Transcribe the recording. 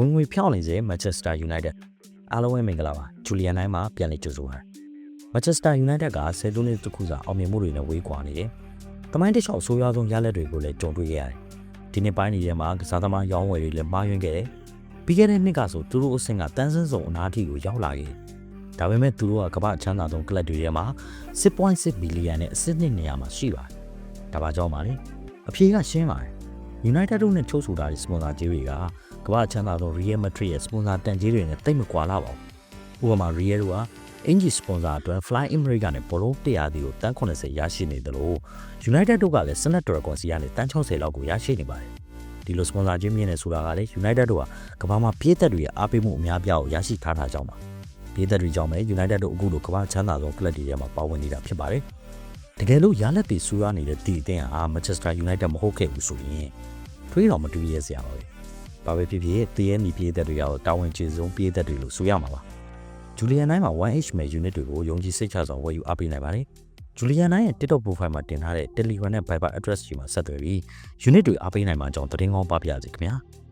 ဝင်ငွေဖြောင်းနေစေ Manchester United အားလုံးပဲမင်္ဂလာပါဂျူလီယန်တိုင်းမှာပြန်လည်ကြိုဆိုပါရစေ Manchester United ကဆယ်စုနှစ်တစ်ခုစာအောင်မြင်မှုတွေနဲ့ဝေးကွာနေတယ်။တမိုင်းတစ်လျှောက်ဆိုးရွားဆုံးရလဒ်တွေကိုလည်းကြုံတွေ့ခဲ့ရတယ်။ဒီနှစ်ပိုင်းတွေထဲမှာကစားသမားရောင်းဝယ်တွေလည်းမှားယွင်းခဲ့တယ်။ပြီးခဲ့တဲ့နှစ်ကဆိုသူတို့အဆင့်ကတန်းစင်းစုံအနားထိကိုရောက်လာခဲ့တယ်။ဒါပေမဲ့သူတို့ကကမ္ဘာ့ချမ်းသာဆုံးကလပ်တွေထဲမှာ6.6ဘီလီယံနဲ့အဆင့်နှစ်နေရာမှာရှိပါတယ်။ဒါပါကြောင့်ပါလေ။အဖြေကရှင်းပါတယ်။ United တို့နဲ့ချုပ်ဆိုတာတဲ့စပွန်ဆာကြီးတွေကကမ္ဘာ့ချမ်းသာဆုံး Real Madrid ရဲ့စပွန်ဆာတန်ကြီးတွေနဲ့တိတ်မကွာလာပါဘူး။ဥပမာ Real တို့ကအင်ဂျီစပွန်ဆာအတွက် Fly Emirates ကနေဘောလုံး100ဒီကိုတန်း80ရရှိနေတယ်လို့ United တို့ကလည်း Senate Dragon စီကနေတန်း60လောက်ကိုရရှိနေပါတယ်။ဒီလိုစပွန်ဆာချင်းမြင့်နေဆိုတာကလည်း United တို့ကကမ္ဘာမှာပြည်သက်တွေရဲ့အားပေးမှုအများပြားကိုရရှိထားတာကြောင့်ပါ။ပြည်သက်တွေကြောင့်ပဲ United တို့အခုလိုကမ္ဘာချမ်းသာဆုံးကလပ်တွေထဲမှာပါဝင်နေတာဖြစ်ပါတယ်။တကယ်လို့ရလက်တွေဆူရနေတဲ့ဒီအသင်းဟာ Manchester United မဟုတ်ခဲ့ဘူးဆိုရင် တွေးတော့မတူရဲစရာပါပဲ။ဘာပဲဖြစ်ဖြစ်တည်ရဲ့နီပြည်သက်တွေရောတာဝန်ကျေဆုံးပြည်သက်တွေလို့ဆိုရမှာပါ။ဂျူလီယန်နိုင်မှာ 1H မဲ့ unit တွေကိုယုံကြည်စိတ်ချစွာဝယ်ယူအားပေးနိုင်ပါတယ်။ဂျူလီယန်နိုင်ရဲ့ TikTok profile မှာတင်ထားတဲ့ Telegram နဲ့ Viber address ကြီးမှာဆက်သွယ်ပြီး unit တွေအားပေးနိုင်မှာအကြောင်းသတင်းကောင်းပါပြရစီခင်ဗျာ။